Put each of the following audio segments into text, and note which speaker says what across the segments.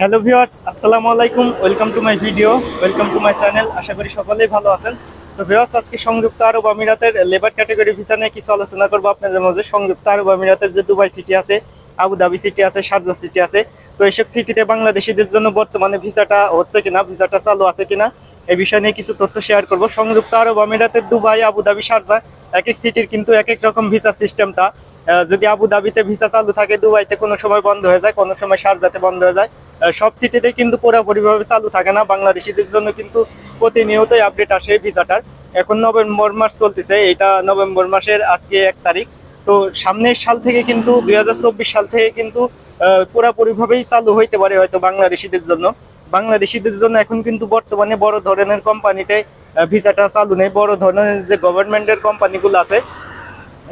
Speaker 1: Hello viewers, আসসালামু আলাইকুম। Welcome to my video welcome to my channel আশা করি সকলেই ভালো আছেন। তো ভিউয়ার্স, আজকে সংযুক্ত আরব আমিরাতের লেবার ক্যাটাগরি ভিসা নিয়ে কিছু আলোচনা করব আপনাদের মধ্যে। সংযুক্ত আরব আমিরাতের যে দুবাই সিটি আছে আবুধাবি সিটি আছে, শারজা সিটি আছে। তো এইসব সিটিতে বাংলাদেশিদের জন্য বর্তমানে ভিসাটা হচ্ছে কিনা, ভিসাটা চালু আছে কিনা এই বিষয় নিয়ে কিছু তথ্য শেয়ার করব। সংযুক্ত আরব আমিরাতের দুবাই আবুধাবি শারজা এক এক সিটির কিন্তু এক এক রকম ভিসা সিস্টেমটা। যদি আবু ধাবিতে ভিসা চালু থাকে, দুবাইতে কোনো সময় বন্ধ হয়ে যায়, কোনো সময় শারজাতে বন্ধ হয়ে যায়। সব সিটিতে কিন্তু পুরোপুরিভাবে চালু থাকে না। বাংলাদেশিদের জন্য কিন্তু প্রতিনিয়তই আপডেট আসে এই ভিসাটার। এখন নভেম্বর মাস চলতেছে, এটা নভেম্বর মাসের আজকে এক তারিখ। তো সামনের সাল থেকে কিন্তু, দুই হাজার চব্বিশ সাল থেকে কিন্তু পুরোপুরিভাবেই চালু হইতে পারে হয়তো বাংলাদেশিদের জন্য। বাংলাদেশিদের জন্য এখন কিন্তু বর্তমানে বড় ধরনের কোম্পানিতে ভিসাটা চালু নেই। বড় ধরনের যে গভর্নমেন্টের কোম্পানিগুলো আছে,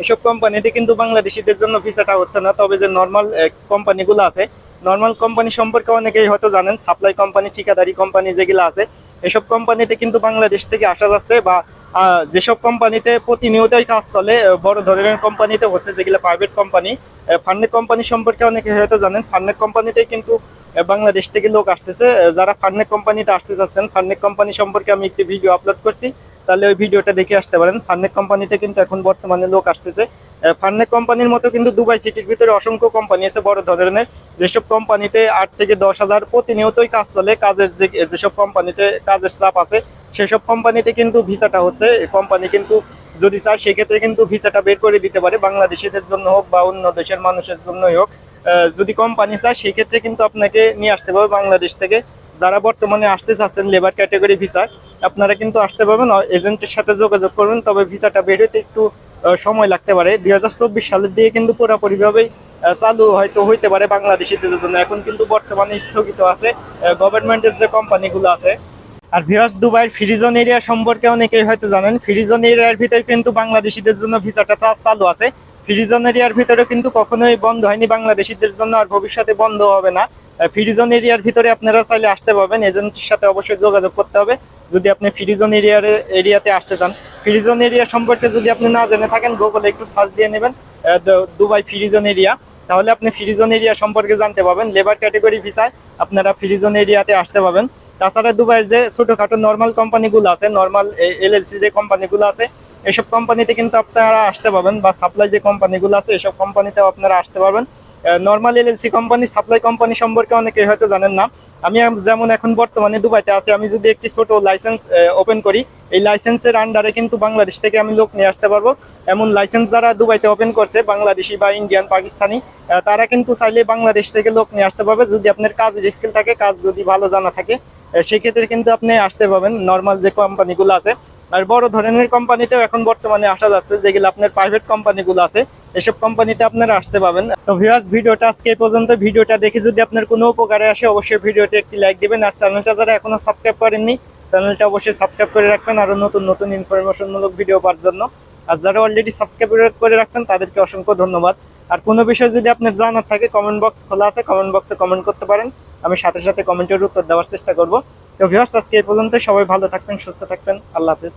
Speaker 1: এসব কোম্পানিতে কিন্তু বাংলাদেশিদের জন্য ভিসাটা হচ্ছে না। তবে যে নর্মাল কোম্পানিগুলো আছে নর্মাল কোম্পানি সম্পর্কে অনেকেই হয়তো জানেন সাপ্লাই কোম্পানি ঠিকাদারি কোম্পানি যেগুলো আছে, এসব কোম্পানিতে কিন্তু বাংলাদেশ থেকে আসা যাচ্ছে বা যেসব কোম্পানিতে প্রতিনিয়তই কাজ চলে বড় ধরনের কোম্পানিতে হচ্ছে যেগুলো প্রাইভেট কোম্পানি ফান্ডেক কোম্পানি সম্পর্কে অনেকে হয়তো জানেন। ফান্ডেক কোম্পানিতে কিন্তু বাংলাদেশ থেকে লোক আসতেছে। যারা ফান্ডেক কোম্পানিতে আসতে চাচ্ছেন ফান্ডেক কোম্পানি সম্পর্কে আমি একটি ভিডিও আপলোড করছি। তাহলে ওই ভিডিওটা দেখে আসতে পারেন। ফান্ডেক কোম্পানিতে কিন্তু এখন বর্তমানে লোক আসতেছে। ফান্ডেক কোম্পানির মতো কিন্তু দুবাই সিটির ভিতরে অসংখ্য কোম্পানি আছে, বড় ধরনের। যেসব কোম্পানিতে আট থেকে দশ হাজার প্রতিনিয়তই কাজ চলে, কাজের যে, যেসব কোম্পানিতে কাজের চাপ আছে, সেসব কোম্পানিতে কিন্তু ভিসাটা হচ্ছে। কোম্পানি কিন্তু যদি চায়, সেক্ষেত্রে কিন্তু ভিসাটা বের করে দিতে পারে। বাংলাদেশিদের জন্য হোক বা অন্য দেশের মানুষের জন্যই হোক। যদি কোম্পানি চায়, সেক্ষেত্রে কিন্তু আপনাকে নিয়ে আসতে হবে বাংলাদেশ থেকে। যারা বর্তমানে আসতে চাচ্ছেন লেবার ক্যাটাগরি ভিসা আপনারা কিন্তু আসতে পারবেন। এজেন্টের সাথে যোগাযোগ করবেন, তবে ভিসাটা বের হতে একটু সময় লাগতে পারে। দুই হাজার চব্বিশ সালের দিকে কিন্তু পুরোপুরিভাবেই চালু হয়তো হইতে পারে বাংলাদেশিদের জন্য। এখন কিন্তু বর্তমানে স্থগিত আছে গভর্নমেন্টের যে কোম্পানিগুলো আছে। আর ভিউয়ার্স, দুবাইয়ের ফ্রিজন এরিয়া সম্পর্কে অনেকেই হয়তো জানেন। ফ্রিজন এরিয়ার ভিতরে কিন্তু বাংলাদেশিদের জন্য ভিসাটা চালু আছে। ফ্রিজন এরিয়ার ভিতরে কিন্তু কখনোই বন্ধ হয়নি বাংলাদেশিদের জন্য, আর ভবিষ্যতে বন্ধ হবে না। ফ্রিজন এরিয়ার ভিতরে আপনারা চাইলে আসতে পারবেন। এজেন্টের সাথে অবশ্যই যোগাযোগ করতে হবে। যদি আপনি ফ্রিজন এরিয়ার এরিয়াতে আসতে চান। ফ্রিজন এরিয়া সম্পর্কে যদি আপনি না জেনে থাকেন গুগলে একটু সার্চ দিয়ে নেবেন দুবাই ফ্রিজন এরিয়া তাহলে আপনি ফ্রিজন এরিয়া সম্পর্কে জানতে পারবেন। লেবার ক্যাটাগরি ভিসায় আপনারা ফ্রিজন এরিয়াতে আসতে পারবেন। তাছাড়া দুবাইয়ের যে ছোটখাটো নর্মাল কোম্পানিগুলো আছে নর্মাল এলএলসি যে কোম্পানিগুলো আছে, এসব কোম্পানিতে কিন্তু আপনারা আসতে পারবেন বা সাপ্লাই যে কোম্পানিগুলো আছে, এসব কোম্পানিতেও আপনারা আসতে পারবেন। Normal LLC company supply company সম্পর্কে অনেকে হয়তো জানেন না। আমি যেমন এখন বর্তমানে দুবাইতে আছি, আমি যদি একটি ছোট লাইসেন্স ওপেন করি, এই লাইসেন্সের আন্ডারে কিন্তু বাংলাদেশ থেকে আমি লোক নিয়ে আসতে পারব। এমন লাইসেন্স যারা দুবাইতে ওপেন করছে, বাংলাদেশি বা ইন্ডিয়ান পাকিস্তানি তারা কিন্তু চাইলে বাংলাদেশ থেকে লোক নিয়ে আসতে পারবে। যদি আপনার কাজের স্কিল থাকে, কাজ যদি ভালো জানা থাকে সেক্ষেত্রে কিন্তু আপনি আসতে পারবেন। নর্মাল যে কোম্পানিগুলো আছে, আর বড় ধরনের কোম্পানিতেও এখন বর্তমানে আসা যাচ্ছে, যেগুলো আপনার প্রাইভেট কোম্পানিগুলো আছে এসব কোম্পানিতে আপনারা আসতে পাবেন। তো ভিউয়ার্স ভিডিওটা আজকে এই পর্যন্ত। ভিডিওটা দেখে যদি আপনার কোনো উপকারে আসে, অবশ্যই ভিডিওতে একটি লাইক দিবেন। আর চ্যানেলটা যারা এখনও সাবস্ক্রাইব করেননি, চ্যানেলটা অবশ্যই সাবস্ক্রাইব করে রাখবেন। আরও নতুন নতুন ইনফরমেশনমূলক ভিডিও পাওয়ার জন্য। আর যারা অলরেডি সাবস্ক্রাইব করে রাখছেন, তাদেরকে অসংখ্য ধন্যবাদ। আর কোনো বিষয় যদি আপনার জানার থাকে কমেন্ট বক্স খোলা আছে কমেন্ট বক্সে কমেন্ট করতে পারেন। আমি সাথে সাথে কমেন্টের উত্তর দেওয়ার চেষ্টা করব। তো ভিউয়ার্স আজকে এই পর্যন্ত সবাই ভালো থাকবেন, সুস্থ থাকবেন। আল্লাহ হাফিজ।